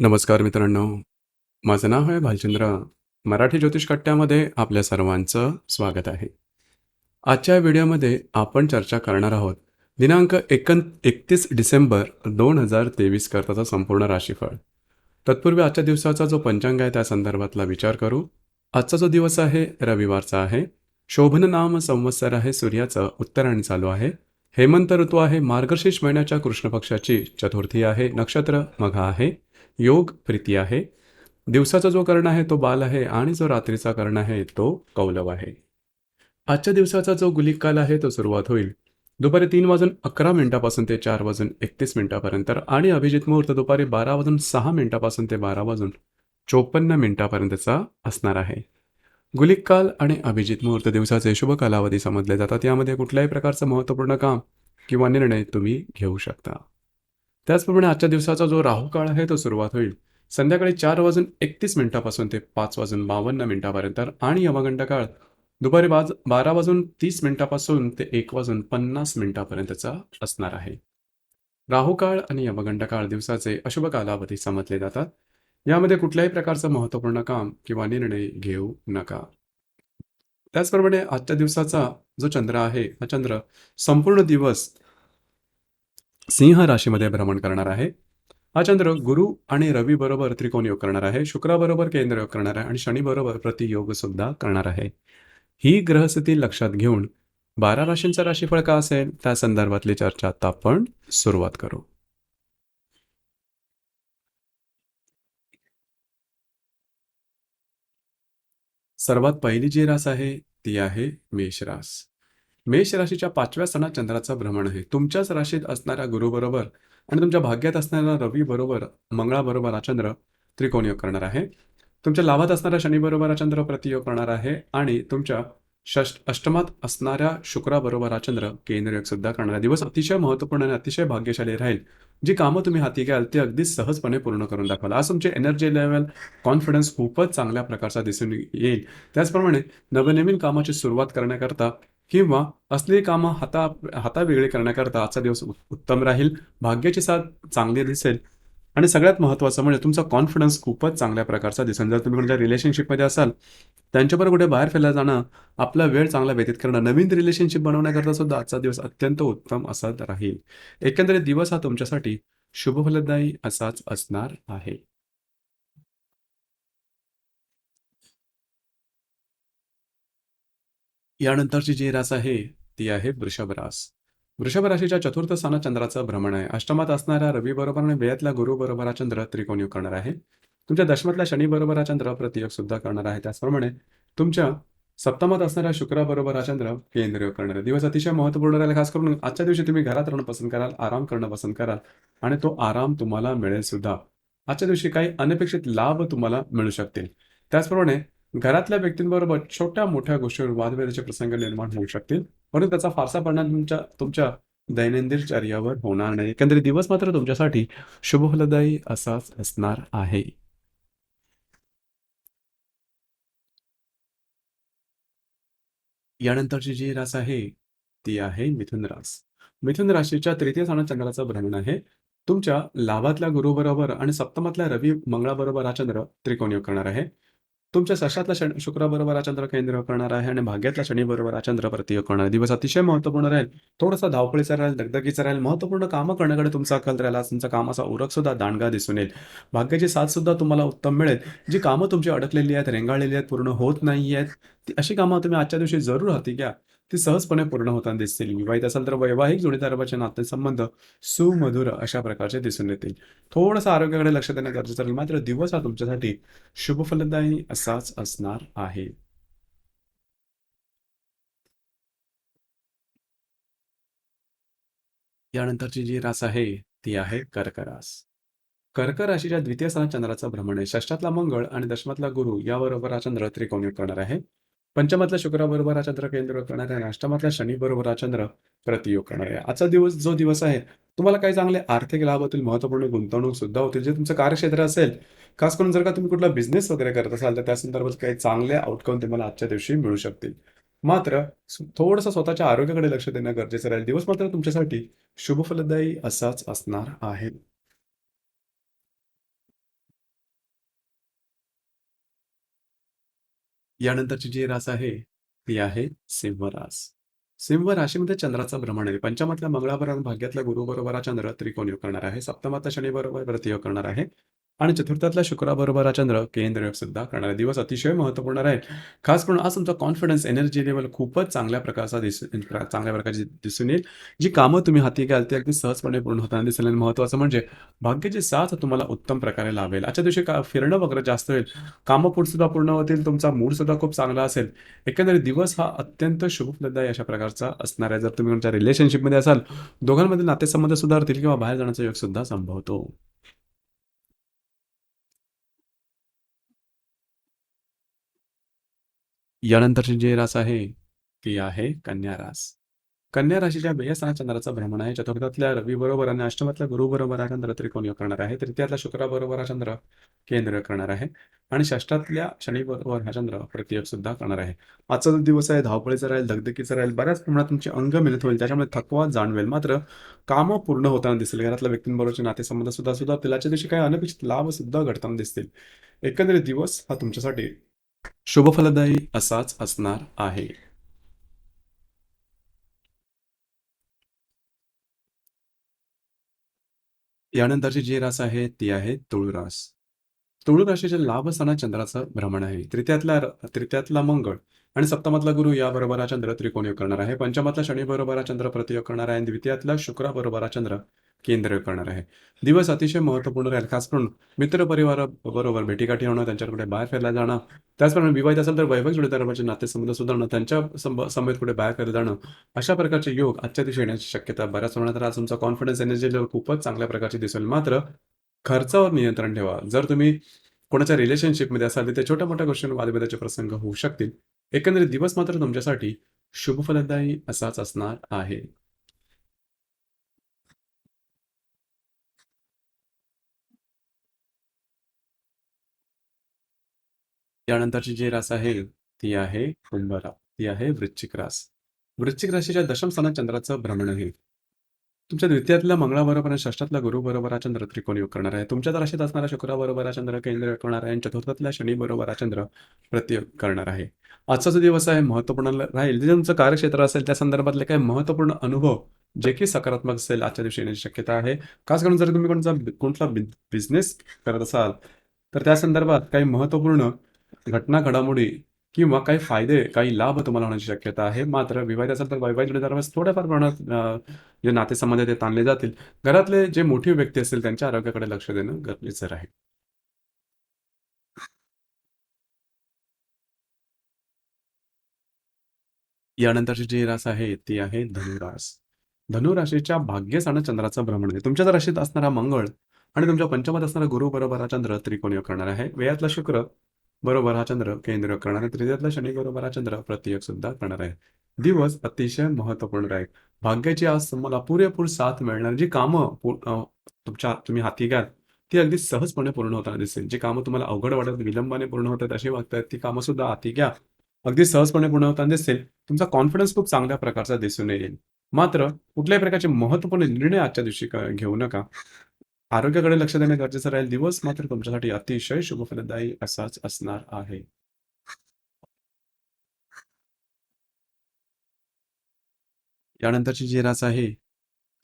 नमस्कार मित्रांनो. माझं नाव आहे भालचंद्र. मराठी ज्योतिष कट्ट्यामध्ये आपल्या सर्वांचं स्वागत आहे. आजच्या व्हिडिओमध्ये आपण चर्चा करणार आहोत दिनांक एकन एकतीस डिसेंबर दोन हजार तेवीस करताचा संपूर्ण राशीफळ. तत्पूर्वी आजच्या दिवसाचा जो पंचांग आहे त्या संदर्भातला विचार करू. आजचा जो दिवस आहे रविवारचा आहे. शोभन नाम संवत्सर आहे सूर्याचं उत्तरायण चालू आहे. हेमंत ऋतू आहे मार्गशीर्ष महिन्याच्या कृष्णपक्षाची चतुर्थी आहे नक्षत्र मघा आहे. योग प्रीती आहे. दिवसाचा जो कर्ण आहे तो बाल आहे आणि जो रात्रीचा कर्ण आहे तो कौलव आहे. आजच्या दिवसाचा जो गुलिक काल आहे तो सुरुवात होईल. दुपारी तीन वाजून अकरा मिनिटापासून ते चार वाजून एकतीस मिनिटापर्यंत आणि अभिजित मुहूर्त दुपारी बारा वाजून सहा मिनिटापासून ते बारा वाजून चोपन्न मिनिटापर्यंतचा असणार आहे. गुलिक काल आणि अभिजित मुहूर्त दिवसाचे शुभ कालावधी समजले जातात. यामध्ये कुठल्याही प्रकारचं महत्त्वपूर्ण काम किंवा निर्णय तुम्ही घेऊ शकता. त्याचप्रमाणे आजच्या दिवसाचा जो राहू काळ आहे तो सुरुवात होईल. संध्याकाळी चार वाजून एकतीस मिनिटापासून ते पाच वाजून बावन्न मिनिटापर्यंत. आणि यमगंड काळ दुपारी बाज बारा वाजून तीस मिनिटापासून ते एक वाजून पन्नास मिनिटापर्यंतचा असणार आहे. राहू काळ आणि यमगंड काळ दिवसाचे अशुभ कालावधी समजले जातात. यामध्ये कुठल्याही प्रकारचं महत्त्वपूर्ण काम किंवा निर्णय घेऊ नका. त्याचप्रमाणे आजच्या दिवसाचा जो चंद्र आहे हा चंद्र संपूर्ण दिवस सिंह राशीमध्ये भ्रमण करणार आहे. हा चंद्र गुरु आणि रवी बरोबर त्रिकोण योग करणार आहे. शुक्राबरोबर केंद्र योग करणार आहे आणि शनी बरोबर प्रतियोग सुद्धा करणार आहे. ही ग्रहस्थिती लक्षात घेऊन बारा राशींचा राशीफळ का असेल? त्या संदर्भातली चर्चा आता आपण सुरुवात करू. सर्वात पहिली जी रास आहे ती आहे मेष रास. मेष राशीच्या पाचव्या सणात चंद्राचं भ्रमण आहे. तुमच्याच राशीत असणाऱ्या गुरुबरोबर आणि तुमच्या भाग्यात असणाऱ्या रवी बरोबर मंगळाबरोबर हा चंद्र त्रिकोण योग करणार आहे. तुमच्या लाभात असणाऱ्या शनीबरोबर हा चंद्र प्रतियोग करणार आहे आणि तुमच्या षष्ट अष्टमात असणाऱ्या शुक्राबरोबर हा चंद्र केंद्रयोग सुद्धा करणार आहे. दिवस अतिशय महत्त्वपूर्ण आणि अतिशय भाग्यशाली राहील. जी कामं तुम्ही हाती घ्याल ती अगदी सहजपणे पूर्ण करून दाखवाल. आज तुमचे एनर्जी लेवल कॉन्फिडन्स खूपच चांगल्या प्रकारचा दिसून येईल. त्याचप्रमाणे नवनवीन कामाची सुरुवात करण्याकरता किंवा असली कामं हाता हातावेगळी करण्याकरता आजचा दिवस उत्तम राहील भाग्याची साथ चांगली दिसेल. आणि सगळ्यात महत्त्वाचं म्हणजे तुमचा कॉन्फिडन्स खूपच चांगल्या प्रकारचा दिसेल. जर तुम्ही कुठल्या रिलेशनशिपमध्ये असाल त्यांच्याबरोबर कुठे बाहेर फिरायला जाणं आपला वेळ चांगला व्यतीत करणं नवीन रिलेशनशिप बनवण्याकरता सुद्धा आजचा दिवस अत्यंत उत्तम असा राहील. एकंदरीत दिवस हा तुमच्यासाठी शुभफलदायी असाच असणार आहे. यानंतरची जी रास आहे ती आहे वृषभ रास. वृषभ राशीच्या चतुर्थ स्थानात चंद्राचं भ्रमण आहे. अष्टमात असणाऱ्या रवी बरोबर आणि व्ययातल्या गुरु बरोबर हा चंद्र त्रिकोण योग करणार आहे. तुमच्या दशमातल्या शनी बरोबर हा चंद्र प्रतियोग सुद्धा करणार आहे. त्याचप्रमाणे तुमच्या सप्तमात असणाऱ्या शुक्राबरोबर हा चंद्र केंद्र योग करणार दिवस अतिशय महत्त्वपूर्ण राहिला. खास करून आजच्या दिवशी तुम्ही घरात राहणं पसंत कराल आराम करणं पसंत कराल आणि तो आराम तुम्हाला मिळेल सुद्धा. आजच्या दिवशी काही अनपेक्षित लाभ तुम्हाला मिळू शकतील. त्याचप्रमाणे घरातल्या व्यक्तींबरोबर छोट्या मोठ्या गोष्टीवर वादविवादाचे प्रसंग निर्माण होऊ शकतील. परंतु त्याचा फारसा परिणाम तुमच्या तुमच्या दैनंदिन चर्यावर होणार नाही. एकंदरीत दिवस मात्र तुमच्यासाठी शुभफलदायी असाच असणार आहे. यानंतरची जी रास आहे ती आहे मिथुन रास. मिथुन राशीच्या तृतीय स्थानात चंद्राचं भ्रमण आहे. तुमच्या लाभातल्या गुरुबरोबर आणि सप्तमातल्या रवी मंगळाबरोबर हा चंद्र त्रिकोण योग करणार आहे. तुमच्या सशातला शनि शुक्राबरोबर हा चंद्र केंद्र करणार आहे आणि भाग्यातल्या शनीबरोबर हा चंद्र प्रतियोग करणार दिवस अतिशय महत्त्वपूर्ण राहील. थोडासा धावपळीचा राहील दगदगीचा राहील. महत्त्वपूर्ण कामं करण्याकडे तुमचा कल राहिला तुमचा कामाचा उरक सुद्धा दांडगा दिसून येईल. भाग्याची साथ सुद्धा तुम्हाला उत्तम मिळेल. जी कामं तुमची अडकलेली आहेत रेंगाळलेली आहेत पूर्ण होत नाही आहेत ती अशी कामं तुम्ही आजच्या दिवशी जरूर हाती घ्या. ती सहजपणे पूर्ण होताना दिसतील. विवाहित असाल तर वैवाहिक जोडीदाराचे नातेसंबंध सुमधुर अशा प्रकारचे दिसून येतील. थोडंसं आरोग्याकडे लक्ष देणं गरजेचं राहील. मात्र दिवस हा तुमच्यासाठी शुभफलदायी असाच असणार आहे. यानंतरची जी रास आहे ती आहे कर्क रास कर्क राशीच्या द्वितीय स्थानात चंद्राचं भ्रमण आहे. षष्ठातला मंगळ आणि दशमातला गुरु याबरोबर हा चंद्र त्रिकोणी करणार आहे. पंचमातल्या शुक्राबरोबर हा चंद्र केंद्र करणार आहे. आणि अष्टमातल्या शनी हा चंद्र प्रतियोग करणार आहे. आजचा दिवस जो दिवस आहे तुम्हाला काही चांगले आर्थिक लाभ होतील महत्त्वपूर्ण गुंतवणूक सुद्धा होतील. जे तुमचं कार्यक्षेत्र असेल खास करून जर का तुम्ही कुठला बिझनेस वगैरे करत असाल तर त्या संदर्भात काही चांगले आउटकम तुम्हाला आजच्या दिवशी मिळू शकतील. मात्र थोडंसं स्वतःच्या आरोग्याकडे लक्ष देणं गरजेचं राहील. दिवस मात्र तुमच्यासाठी शुभफलदायी असाच असणार आहे. यानंतरची जी रास आहे ती आहे सिंह रास सिंह राशीमध्ये चंद्राचा भ्रमण आहे. पंचमातल्या आणि भाग्यातल्या गुरुबरोबर हा चंद्र त्रिकोण योग करणार आहे. सप्तमातला शनी बरोबर प्रतियोग करणार आहे. आणि चतुर्थातला शुक्राबरोबर हा चंद्र केंद्र योग सुद्धा करणारा दिवस अतिशय महत्त्वपूर्ण राहील. खास करून आज तुमचा कॉन्फिडन्स एनर्जी लेवल खूपच चांगल्या प्रकारचा दिस चांगल्या प्रकारची दिसून येईल. जी कामं तुम्ही हाती घ्याल ती अगदी सहजपणे पूर्ण होताना दिसेल आणि महत्त्वाचं म्हणजे भाग्याची साथ तुम्हाला उत्तम प्रकारे लाभेल. आजच्या दिवशी का फिरणं वगैरे जास्त होईल. कामं पुढे सुद्धा पूर्ण होतील तुमचा मूड सुद्धा खूप चांगला असेल. एकंदरीत दिवस हा अत्यंत शुभप्रदायी अशा प्रकारचा असणार आहे. जर तुम्ही तुमच्या रिलेशनशिपमध्ये असाल दोघांमधील नातेसंबंध सुधारतील किंवा बाहेर जाण्याचा योग सुद्धा संभवतो. यानंतरचे जे रास आहे ती आहे कन्या रास. कन्या राशीच्या बेयस्थानात चंद्राचा भ्रमण आहे. चतुर्थातल्या रवी बरोबर आणि अष्टमातल्या गुरु बरोबर हा चंद्र त्रिकोण योग करणार आहे. तृतीयातल्या शुक्राबरोबर हा चंद्र केंद्र करणार आहे. आणि षष्टातल्या शनी बरोबर हा चंद्र प्रतियोग सुद्धा करणार आहे. आजचा जो दिवस आहे धावपळीचा राहील धगधकीचा राहील बऱ्याच प्रमाणात तुमची अंग मिळत होईल. त्याच्यामुळे थकवा जाणवेल. मात्र कामं पूर्ण होताना दिसेल. घरातल्या व्यक्तींबरोबरचे नातेसंबंध सुद्धा सुद्धा तिलाच्या दिवशी काही अनपेक्षित लाभ सुद्धा घडताना दिसतील. एकंदरीत दिवस हा तुमच्यासाठी शुभफलदायी असाच असणार आहे. यानंतरची जी रास आहे ती आहे तुळू रास. तुळू राशीचे लाभ असताना चंद्राचं भ्रमण आहे. तृतीयातला तृतीयातला मंगळ आणि सप्तमातला गुरु याबरोबर हा चंद्र त्रिकोण योग करणार आहे. पंचमातला शनी बरोबर हा चंद्र प्रतियोग करणार आहे. आणि द्वितीयातला शुक्राबरोबर हा चंद्र केंद्र करणार आहे. दिवस अतिशय महत्त्वपूर्ण राहील. खास करून मित्रपरिवाराबरोबर भेटीगाठी होणं त्यांच्याकडे बाहेर फिरायला जाणं त्याचप्रमाणे विवाहित असेल तर वैवाहिक जोडीदारांचे नातेसंबंध सुधारणं त्यांच्या समेत कुठे बाहेर फिरायला जाणं अशा प्रकारचे योग आजच्या दिवशी येण्याची शक्यता बऱ्याच प्रमाणात आज तुमचा कॉन्फिडन्स एनर्जी लेवल खूपच चांगल्या प्रकारची दिसेल. मात्र खर्चावर नियंत्रण ठेवा. जर तुम्ही कोणाच्या रिलेशनशिपमध्ये असाल तर छोट्या मोठ्या गोष्टींवर वादविवादाचे प्रसंग होऊ शकतील. एकंदरीत दिवस मात्र तुमच्यासाठी शुभफलदायी असाच असणार आहे. त्यानंतरची जी रास आहे ती आहे कुंभरा ती आहे वृश्चिक रास. वृश्चिक राशीच्या दशम स्थानात चंद्राचं भ्रमण होईल तुमच्या द्वितीयातल्या मंगळाबरोबर आणि षष्ठातल्या गुरु बरोबर हा चंद्र त्रिकोण योग करणार आहे. तुमच्या राशीत असणारा शुक्राबरोबर हा चंद्र केंद्र करणार आहे आणि चतुर्थातल्या शनी बरोबर हा चंद्र प्रतियोग करणार आहे. आजचा जो दिवस आहे महत्त्वपूर्ण राहील. जे तुमचं कार्यक्षेत्र असेल त्या संदर्भातले काही महत्त्वपूर्ण अनुभव जे की सकारात्मक असेल आजच्या दिवशी येण्याची शक्यता आहे. खास करून जर तुम्ही कोणता कोणता बिझनेस करत असाल तर त्या संदर्भात काही महत्त्वपूर्ण घटना घडामोडी किंवा काही फायदे काही लाभ तुम्हाला होण्याची शक्यता आहे. मात्र विवाहित असेल तर वैवाहिक जोडीदारावर थोड्याफार प्रमाणात जे नातेसंबंध ते ताणले जातील. घरातले जे मोठी व्यक्ती असतील त्यांच्या आरोग्याकडे लक्ष देणं गरजेचं राहील यानंतरची जी रास आहे ती आहे धनुरास. धनुराशीच्या भाग्यस्थानात चंद्राचं भ्रमण आहे. तुमच्या राशीत असणारा मंगळ आणि तुमच्या पंचमात असणारा गुरु बरोबर हा चंद्र त्रिकोण करणार आहे. वेळातला शुक्र बरोबर हा चंद्र केंद्र करणार आहे. तृतीयातला शनी बरोबर हा चंद्र प्रतियोग सुद्धा करणार आहे. दिवस अतिशय महत्त्वपूर्ण राहील. भाग्याची आज तुम्हाला पुरेपूर साथ मिळणार. जी कामं तुमच्या तुम्ही हाती घ्याल ती अगदी सहजपणे पूर्ण होताना दिसेल. जी कामं तुम्हाला अवघड वाटत विलंबाने पूर्ण होतात अशी वागतात ती कामं सुद्धा हाती घ्या. अगदी सहजपणे पूर्ण होताना दिसेल. तुमचा कॉन्फिडन्स खूप चांगल्या प्रकारचा दिसून येईल. मात्र कुठल्याही प्रकारचे महत्त्वपूर्ण निर्णय आजच्या दिवशी घेऊ नका. आरोग्याकडे लक्ष देणे गरजेचं राहील. दिवस मात्र तुमच्यासाठी अतिशय शुभफलदायी असाच असणार आहे. यानंतरची जी रास आहे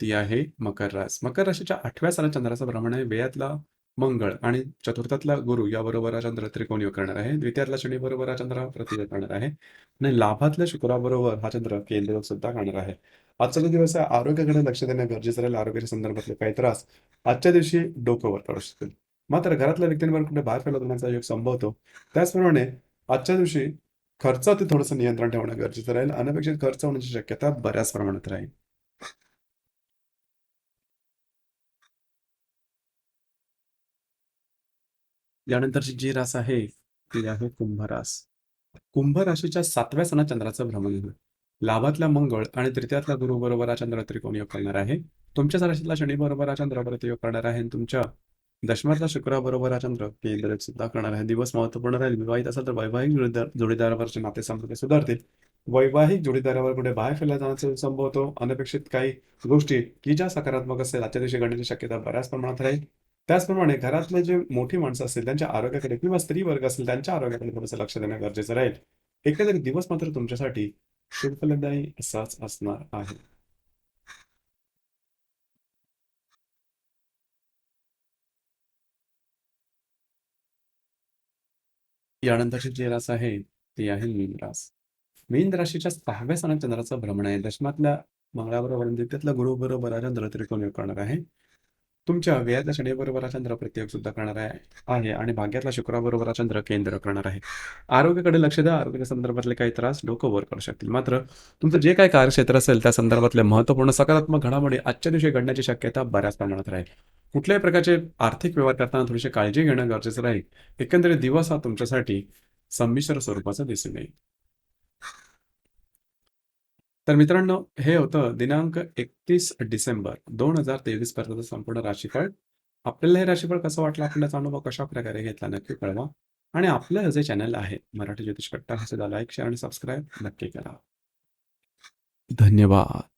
ती आहे मकर रास. मकर राशीच्या आठव्या साला चंद्राचं भ्रमण आहे. वेयातला मंगळ आणि चतुर्थातला गुरु याबरोबर हा चंद्र त्रिकोण योग करणार आहे. द्वितीयातला शनी बरोबर हा चंद्र प्रतियोग करणार आहे. आणि लाभातल्या शुक्राबरोबर हा चंद्र केंद्र सुद्धा करणार आहे. आजचा जो दिवस आहे आरोग्याकडे लक्ष देणं गरजेचं राहील आरोग्याच्या संदर्भातले काही त्रास आजच्या दिवशी डोकं वर पडू शकतील. मात्र घरातल्या व्यक्तींवर कुठे बाहेर फिरला होण्याचा योग संभवतो. त्याचप्रमाणे आजच्या दिवशी खर्चावरती थोडंसं नियंत्रण ठेवणं गरजेचं राहील. अनपेक्षित खर्च होण्याची शक्यता बऱ्याच प्रमाणात राहील. यानंतरची जी रास आहे ती आहे कुंभ रास कुंभ राशीच्या सातव्या सणात चंद्राचं भ्रमण होईल. लाभातला मंगळ आणि तृतीयातला गुरु बरोबर चंद्र त्रिकोण योग करणार आहे? तुमच्याच राशीतला शनी बरोबर चंद्र परत योग करणार आहे आणि तुमच्या दशमातला शुक्र बरोबर चंद्र केंद्र सुद्धा करणार आहे. दिवस महत्त्वपूर्ण राहील. विवाहित असेल तर वैवाहिक जोडीदार जोडीदारावरचे संपर्क सुधारतील. वैवाहिक जोडीदारावर कुठे बाहेर फिरला जाण्याचा संभवतो अनपेक्षित काही गोष्टी की ज्या सकारात्मक असेल आजच्या दिवशी घडण्याची शक्यता बऱ्याच प्रमाणात राहील. त्याचप्रमाणे घरातले जे मोठी माणसं असतील त्यांच्या आरोग्याकडे किंवा स्त्री वर्ग असेल त्यांच्या आरोग्याकडे थोडंसं लक्ष देणं गरजेचं राहील. एकंदरीत दिवस मात्र तुमच्यासाठी शुभफलदायी असाच असणार आहे यानंतरची जी रास आहे ती आहे मीन रास मीन राशीच्या सहाव्या सणात चंद्राचं भ्रमण आहे दशमातल्या मंगळाबरोबर आणि द्वितीयातल्या गुरुबरोबर चंद्र त्रिकोण योग करणार आहे तुमच्या व्ययातल्या शनीबरोबर चंद्र प्रत्येक सुद्धा करणार आहे आहे आणि भाग्यातला शुक्राबरोबर चंद्र केंद्र करणार आहे. आरोग्याकडे लक्ष द्या. आरोग्य संदर्भातले काही त्रास डोकं वर करू शकतील. मात्र तुमचं जे काही कार्यक्षेत्र असेल त्या संदर्भातले महत्त्वपूर्ण सकारात्मक घडामोडी आजच्या दिवशी घडण्याची शक्यता बऱ्याच प्रमाणात राहील. कुठल्याही प्रकारचे आर्थिक व्यवहार करताना थोडीशी काळजी घेणं गरजेचं राहील. एकंदरीत दिवस हा तुमच्यासाठी संमिश्र स्वरूपाचा दिसून येईल. तर मित्रांनो हे होतं दिनांक एकतीस डिसेंबर दोन हजार तेवीस पर्यंत संपूर्ण राशीफळ. आपल्याला हे राशीफळ कसं वाटलं आपल्याचा अनुभव कशा प्रकारे घेतला नक्की कळवा. आणि आपलं जे चॅनल आहे मराठी ज्योतिष कट्टा हे लाईक शेअर आणि सबस्क्राईब नक्की करा. धन्यवाद.